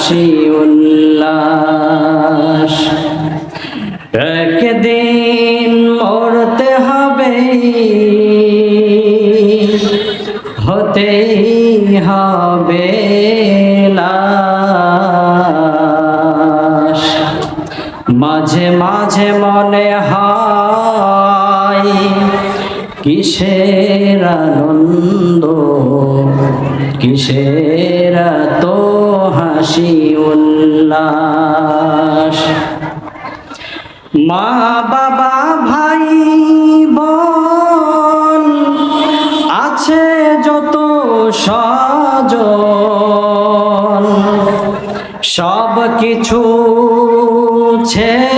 হাসি উল্লাস একদিন মরতে হবে হতেই হবে মাঝে মাঝে মনে হয় কিসের আনন্দ? কিসের তো হাসি উল্লাস? মা বাবা ভাই বোন আছে যত সজন সব কিছু ছেড়ে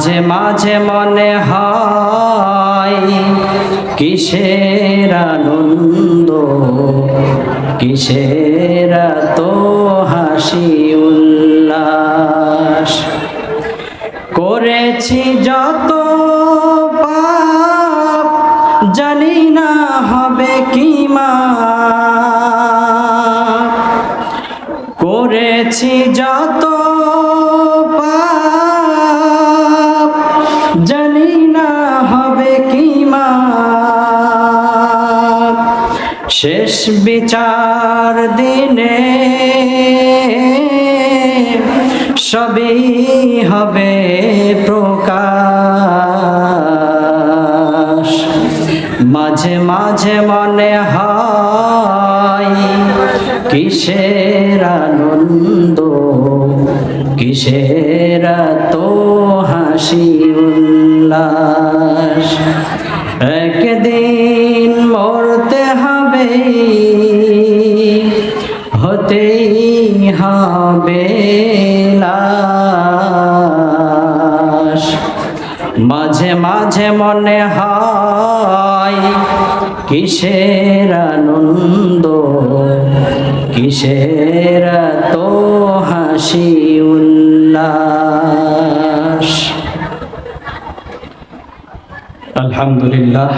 মাঝে মাঝে মনে হয়, কিসের আনন্দ, কিসের তো হাসি উল্লাস? করেছি যত পাপ, জানি না হবে কি মা। করেছি যত শেষ বিচার দিনে সবই হবে প্রকাশ। মাঝে মাঝে মনে হয় কিসের আনন্দ, কিসের তো হাসি উল্লাস। হতেই হবে লাশ। মাঝে মাঝে মনে হয় কিসের আনন্দ কিসের তো হাসি উল্লাস। আলহামদুলিল্লাহ।